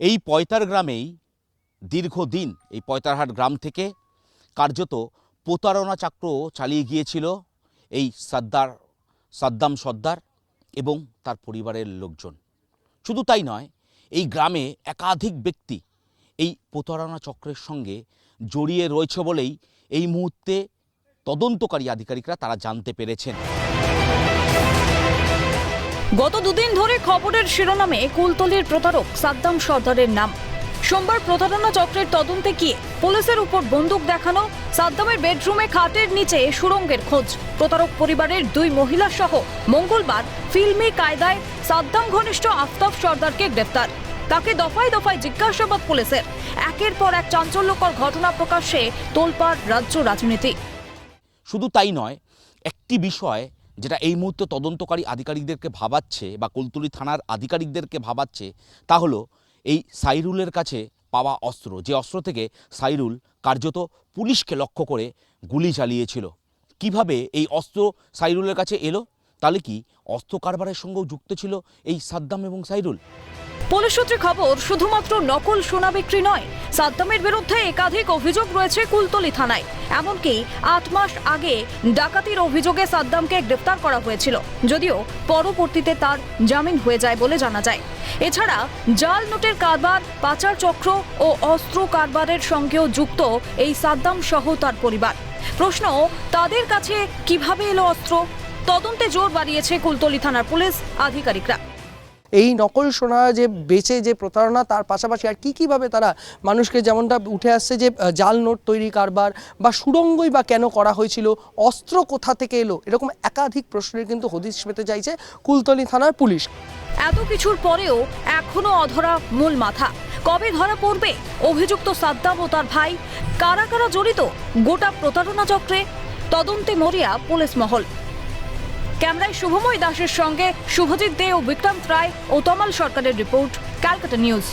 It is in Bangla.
এই পয়তার গ্রামেই দীর্ঘদিন, এই পয়তারহাট গ্রাম থেকে কার্যত প্রতারণা চক্র চালিয়ে গিয়েছিল এই সাদ্দার, সাদ্দাম সর্দার এবং তার পরিবারের লোকজন। শুধু তাই নয়, এই গ্রামে একাধিক ব্যক্তি এই প্রতারণা চক্রের সঙ্গে জড়িয়ে রয়েছে বলেই এই মুহূর্তে তদন্তকারী আধিকারিকরা তারা জানতে পেরেছেন। গত দুদিন ধরে খবরের শিরোনামে কুলতলির প্রতারক সাদ্দাম সর্দারের নাম। সোমবার প্রতারণা চক্রের তদন্তে গিয়ে পুলিশের উপর বন্দুক দেখানো, সাদ্দামের বেডরুমে খাটের নিচে সুড়ঙ্গের খোঁজ। প্রতারক পরিবারের দুই মহিলা সহ মঙ্গলবার ফিল্মি কায়দায় সাদ্দাম ঘনিষ্ঠ আফতাব সর্দারকে গ্রেফতার তাকে দফায় দফায় জিজ্ঞাসাবাদ পুলিশের। একের পর এক চাঞ্চল্যকর ঘটনা প্রকাশ্যে তোলপাড় রাজ্য রাজনীতি। শুধু তাই নয়, একটি বিষয় যেটা এই মুহূর্তে তদন্তকারী আধিকারিকদেরকে ভাবাচ্ছে বা কুলতুলি থানার আধিকারিকদেরকে ভাবাচ্ছে, তা হলো এই সাইরুলের কাছে পাওয়া অস্ত্র। যে অস্ত্র থেকে সাইরুল কার্যত পুলিশকে লক্ষ্য করে গুলি চালিয়েছিল। কীভাবে এই অস্ত্র সাইরুলের কাছে এলো? তাহলে কি অস্ত্র কারবারের সঙ্গেও যুক্ত ছিল এই সাদ্দাম এবং সাইরুল? পুলিশ সূত্রে খবর, শুধুমাত্র নকল সোনা বিক্রি নয়, সাদ্দামের বিরুদ্ধে একাধিক অভিযোগ রয়েছে কুলতলি থানায়। এমনকি আট মাস আগে ডাকাতির অভিযোগে সাদ্দামকে গ্রেপ্তার করা হয়েছিল। যদিও পরবর্তীতে তার জামিন হয়ে যায় বলে জানা যায়। এছাড়া জাল নোটের কারবার, পাচার চক্র ও অস্ত্র কারবারের সঙ্গেও যুক্ত এই সাদ্দাম সহ তার পরিবার। প্রশ্ন, তাদের কাছে কীভাবে এলো অস্ত্র? তদন্তে জোর বাড়িয়েছে কুলতলি থানার পুলিশ আধিকারিকরা। এই নকল সোনা যে বেচে যে প্রতারণা, তার পাশাপাশি আর কী কীভাবে তারা মানুষকে যেমনটা উঠে আসছে যে জাল নোট তৈরি কারবার বা সুড়ঙ্গই বা কেন করা হয়েছিল, অস্ত্র কোথা থেকে এলো, এরকম একাধিক প্রশ্নের কিন্তু হদিশ পেতে চাইছে কুলতলি থানার পুলিশ। এত কিছুর পরেও এখনও অধরা মূল মাথা। কবে ধরা পড়বে, অভিযুক্ত সাদ্দাম ও তার ভাই, কারা কারা জড়িত, গোটা প্রতারণা চক্রে তদন্তে মরিয়া পুলিশ মহল। ক্যামেরায় শুভময় দাসের সঙ্গে শুভজিৎ দে ও বিক্রান্ত রায় ও তমাল সরকারের রিপোর্ট, ক্যালকাটা নিউজ।